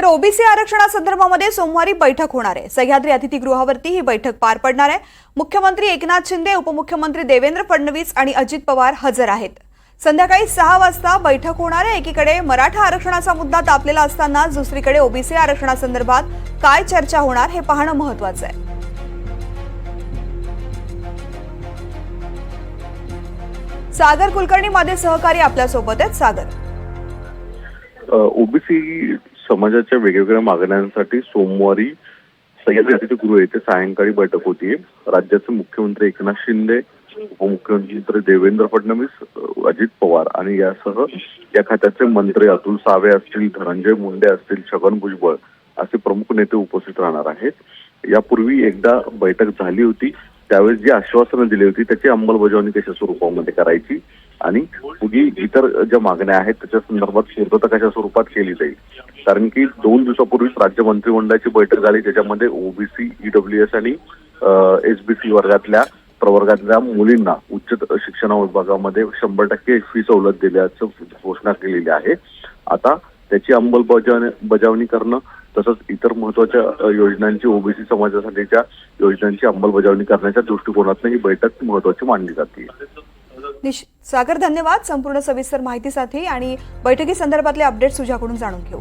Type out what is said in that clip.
तर ओबीसी आरक्षणासंदर्भामध्ये सोमवारी बैठक होणार आहे. सह्याद्री अतिथीगृहावरती ही बैठक पार पडणार आहे. मुख्यमंत्री एकनाथ शिंदे उपमुख्यमंत्री देवेंद्र फडणवीस आणि अजित पवार हजर आहेत. संध्याकाळी सहा वाजता बैठक होणार आहे. एकीकडे मराठा आरक्षणाचा मुद्दा तापलेला असताना दुसरीकडे ओबीसी आरक्षणासंदर्भात काय चर्चा होणार हे पाहणं महत्वाचं आहे. सागर कुलकर्णी माझे सहकारी आपल्यासोबत आहेत. सागर. ओबीसी समाजाच्या वेगवेगळ्या मागण्यांसाठी सोमवारी सह्याद्री अतिथीगृह येथे सायंकाळी बैठक होती. राज्याचे मुख्यमंत्री एकनाथ शिंदे उपमुख्यमंत्री देवेंद्र फडणवीस अजित पवार आणि यासह या खात्याचे मंत्री अतुल सावे असतील धनंजय मुंडे असतील छगन भुजबळ असे प्रमुख नेते उपस्थित राहणार आहेत. यापूर्वी एकदा बैठक झाली होती. त्यावेळेस जी आश्वासनं दिली होती त्याची अंमलबजावणी कशा स्वरूपामध्ये करायची आणि पुढील इतर ज्या मागण्या आहेत त्याच्या संदर्भात पूर्तता स्वरूपात केली जाईल? कारण की दोन दिवसापूर्वीच राज्य मंत्रिमंडळाची बैठक झाली ज्याच्यामध्ये ओबीसी ईडब्ल्यूएस आणि एसबीसी वर्गातल्या प्रवर्गातल्या मुलींना उच्च शिक्षण विभागामध्ये शंभर टक्के फी सवलत दिल्याचं घोषणा केलेली आहे. आता त्याची अंमलबजावणी बजावणी करणं तसंच इतर महत्त्वाच्या योजनांची ओबीसी समाजासाठीच्या योजनांची अंमलबजावणी करण्याच्या दृष्टिकोनातून ही बैठक महत्वाची मानली जाते. निश सागर धन्यवाद संपूर्ण सविस्तर माहितीसाठी आणि बैठकी संदर्भातले अपडेट्स तुझ्याकडून जाणून घेऊ.